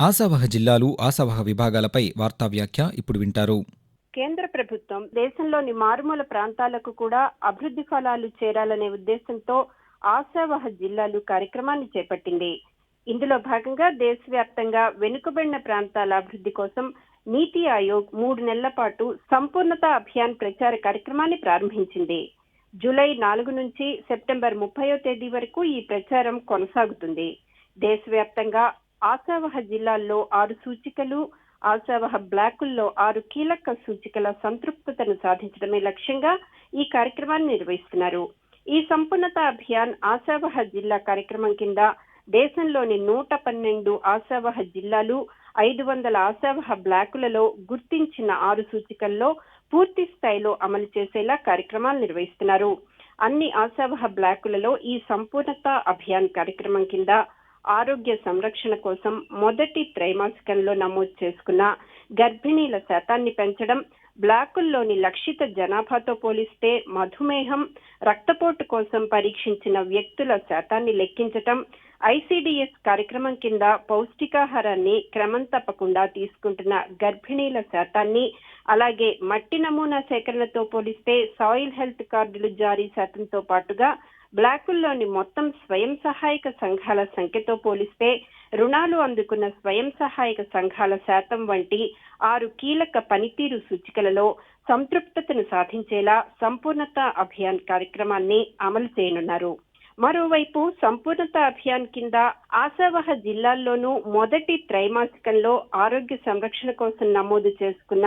ఆశావహ జిల్లాలు ఆశావహ విభాగాలపై వార్తా వ్యాఖ్య ఇప్పుడు వింటారు. కేంద్ర ప్రభుత్వం దేశంలోని మారుమూల ప్రాంతాలకు కూడా అభివృద్ధి ఫలాలు చేరాలనే ఉద్దేశంతో ఆశావహ జిల్లాలు కార్యక్రమాన్ని చేపట్టింది. ఇందులో భాగంగా దేశవ్యాప్తంగా వెనుకబడిన ప్రాంతాల అభివృద్ధి కోసం నీతి ఆయోగ్ మూడు నెలల పాటు సంపూర్ణత అభియాన్ ప్రచార కార్యక్రమాన్ని ప్రారంభించింది. జూలై నాలుగు నుంచి సెప్టెంబర్ ముప్పయో తేదీ వరకు ఈ ప్రచారం కొనసాగుతుంది. దేశవ్యాప్తంగా ఆశావహ జిల్లాల్లో ఆరు సూచికలు ఆశావహ బ్లాకుల్లో ఆరు కీలక సూచికల సంతృప్తతను సాధించడమే లక్ష్యంగా ఈ కార్యక్రమాన్ని నిర్వహిస్తున్నారు. ఈ సంపూర్ణత అభియాన్ ఆశావహ జిల్లా కార్యక్రమం కింద దేశంలోని నూట పన్నెండు ఆశావహ జిల్లాలు ఐదు వందల ఆశావహ బ్లాకులలో గుర్తించిన ఆరు సూచికల్లో పూర్తి స్థాయిలో అమలు చేసేలా కార్యక్రమాలు నిర్వహిస్తున్నారు. అన్ని ఆశావహ బ్లాకులలో ఈ సంపూర్ణత అభియాన్ కార్యక్రమం కింద ఆరోగ్య సంరక్షణ కోసం మొదటి త్రైమాసికంలో నమోదు చేసుకున్న గర్భిణీల శాతాన్ని పెంచడం బ్లాకుల్లోని లక్షిత జనాభాతో పోలిస్తే మధుమేహం రక్తపోటు కోసం పరీక్షించిన వ్యక్తుల శాతాన్ని లెక్కించటం ఐసీడీఎస్ కార్యక్రమం కింద పౌష్టికాహారాన్ని క్రమం తప్పకుండా తీసుకుంటున్న గర్భిణీల శాతాన్ని అలాగే మట్టి నమూనా సేకరణతో పోలిస్తే సాయిల్ హెల్త్ కార్డులు జారీ శాతంతో పాటుగా బ్లాకుల్లోని మొత్తం స్వయం సహాయక సంఘాల సంఖ్యతో పోలిస్తే రుణాలు అందుకున్న స్వయం సహాయక సంఘాల శాతం వంటి ఆరు కీలక పనితీరు సూచికలలో సంతృప్తతను సాధించేలా సంపూర్ణత అభియాన్ కార్యక్రమాన్ని అమలు చేయనున్నారు. మరోవైపు సంపూర్ణత అభియాన్ కింద ఆశావహ జిల్లాల్లోనూ మొదటి త్రైమాసికంలో ఆరోగ్య సంరక్షణ కోసం నమోదు చేసుకున్న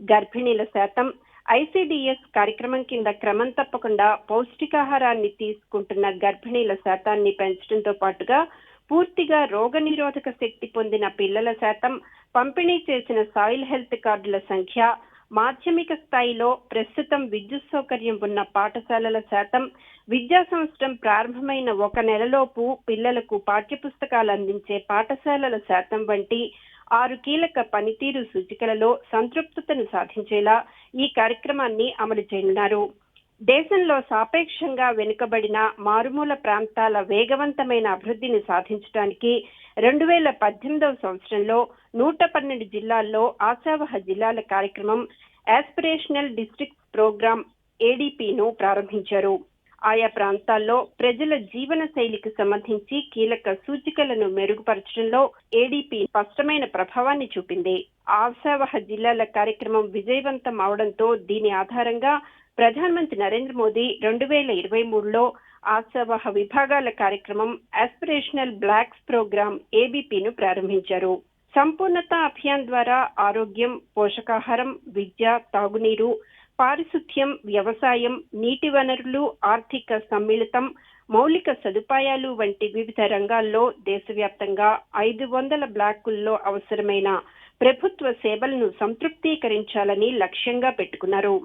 గర్భిణీల శాతం ఐసీడీఎస్ కార్యక్రమం కింద క్రమం తప్పకుండా పౌష్టికాహారాన్ని తీసుకుంటున్న గర్భిణీల శాతాన్ని పెంచడంతో పాటుగా పూర్తిగా రోగనిరోధక శక్తి పొందిన పిల్లల శాతం పంపిణీ చేసిన సాయిల్ హెల్త్ కార్డుల సంఖ్య మాధ్యమిక స్థాయిలో ప్రస్తుతం విద్యుత్ సౌకర్యం ఉన్న పాఠశాలల శాతం విద్యా సంవత్సరం ప్రారంభమైన ఒక నెలలోపు పిల్లలకు పాఠ్యపుస్తకాలు అందించే పాఠశాలల శాతం వంటి ఆరు కీలక పనితీరు సూచికలలో సంతృప్తతను సాధించేలా ఈ కార్యక్రమాన్ని అమలు చేయనున్నారు. దేశంలో సాపేక్షంగా వెనుకబడిన మారుమూల ప్రాంతాల వేగవంతమైన అభివృద్ధిని సాధించడానికి రెండు వేల పద్దెనిమిదవ సంవత్సరంలో నూట పన్నెండు జిల్లాల్లో ఆశావహ జిల్లాల కార్యక్రమం యాస్పిరేషనల్ డిస్ట్రిక్ట్స్ ప్రోగ్రాం ఏడీపీను ప్రారంభించారు. ఆయా ప్రాంతాల్లో ప్రజల జీవన శైలికి సంబంధించి కీలక సూచికలను మెరుగుపరచడంలో ఏడీపీ స్పష్టమైన ప్రభావాన్ని చూపింది. ఆశావహ జిల్లాల కార్యక్రమం విజయవంతం అవడంతో దీని ఆధారంగా ప్రధానమంత్రి నరేంద్ర మోదీ రెండు వేల ఇరవై మూడులో ఆశావహ విభాగాల కార్యక్రమం ఆస్పిరేషనల్ బ్లాక్స్ ప్రోగ్రాం ఏబీపీను ప్రారంభించారు. సంపూర్ణత అభియాన్ ద్వారా ఆరోగ్యం పోషకాహారం విద్య తాగునీరు పారిశుద్ధ్యం వ్యవసాయం నీటి వనరులు ఆర్థిక సమ్మిళితం మౌలిక సదుపాయాలు వంటి వివిధ రంగాల్లో దేశవ్యాప్తంగా ఐదు వందల బ్లాకుల్లో అవసరమైన ప్రభుత్వ సేవలను సంతృప్తీకరించాలని లక్ష్యంగా పెట్టుకున్నారు.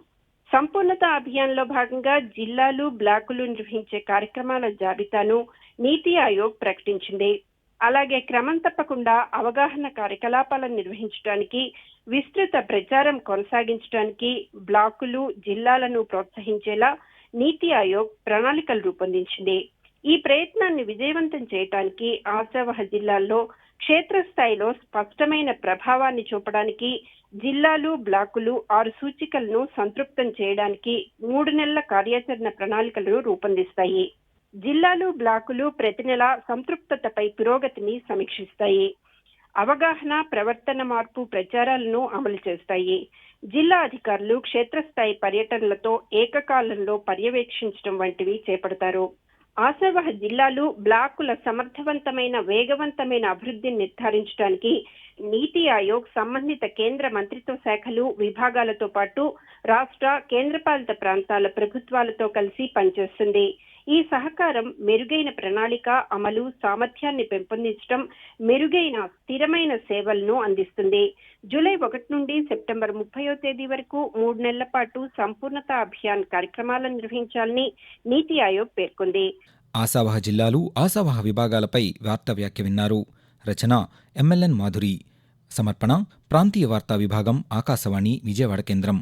సంపూర్ణత అభియాన్లో భాగంగా జిల్లాలు బ్లాకులు నిర్వహించే కార్యక్రమాల జాబితాను నీతి ఆయోగ్ ప్రకటించింది. అలాగే క్రమం తప్పకుండా అవగాహన కార్యకలాపాలను నిర్వహించడానికి విస్తృత ప్రచారం కొనసాగించడానికి బ్లాకులు జిల్లాలను ప్రోత్సహించేలా నీతి ఆయోగ్ ప్రణాళికలు రూపొందించింది. ఈ ప్రయత్నాన్ని విజయవంతం చేయడానికి ఆశావహ జిల్లాల్లో క్షేత్రస్థాయిలో స్పష్టమైన ప్రభావాన్ని చూపడానికి జిల్లాలు బ్లాకులు ఆరు సూచికలను సంతృప్తం చేయడానికి మూడు నెలల కార్యాచరణ ప్రణాళికలను రూపొందిస్తాయి. జిల్లాలు బ్లాకులు ప్రతి నెల సంతృప్తతపై పురోగతిని సమీక్షిస్తాయి. అవగాహన ప్రవర్తన మార్పు ప్రచారాలను అమలు చేస్తాయి. జిల్లా అధికారులు క్షేత్రస్థాయి పర్యటనలతో ఏకకాలంలో పర్యవేక్షించడం వంటివి చేపడతారు. ఆశావహ జిల్లాలు బ్లాకుల సమర్థవంతమైన వేగవంతమైన అభివృద్ధిని నిర్ధారించడానికి నీతి ఆయోగ్ సంబంధిత కేంద్ర మంత్రిత్వ శాఖలు విభాగాలతో పాటు రాష్ట్ర కేంద్రపాలిత ప్రాంతాల ప్రభుత్వాలతో కలిసి పనిచేస్తుంది. ఈ సహకారం మెరుగైన ప్రణాళిక అమలు సామర్థ్యాన్ని పెంపొందించడం మెరుగైన స్థిరమైన సేవలను అందిస్తుంది. జూలై ఒకటి నుండి సెప్టెంబర్ ముప్పయో తేదీ వరకు మూడు నెలల పాటు సంపూర్ణత అభియాన్ కార్యక్రమాలను నిర్వహించాలని నీతి ఆయోగ్ పేర్కొంది. ఆశావహ జిల్లాలు ఆశావహ విభాగాలపై వార్తా వ్యాఖ్య విన్నారు. రచన ఎంఎల్ఎన్ మాధురి. సమర్పణ ప్రాంతీయ వార్తా విభాగం ఆకాశవాణి విజయవాడ కేంద్రం.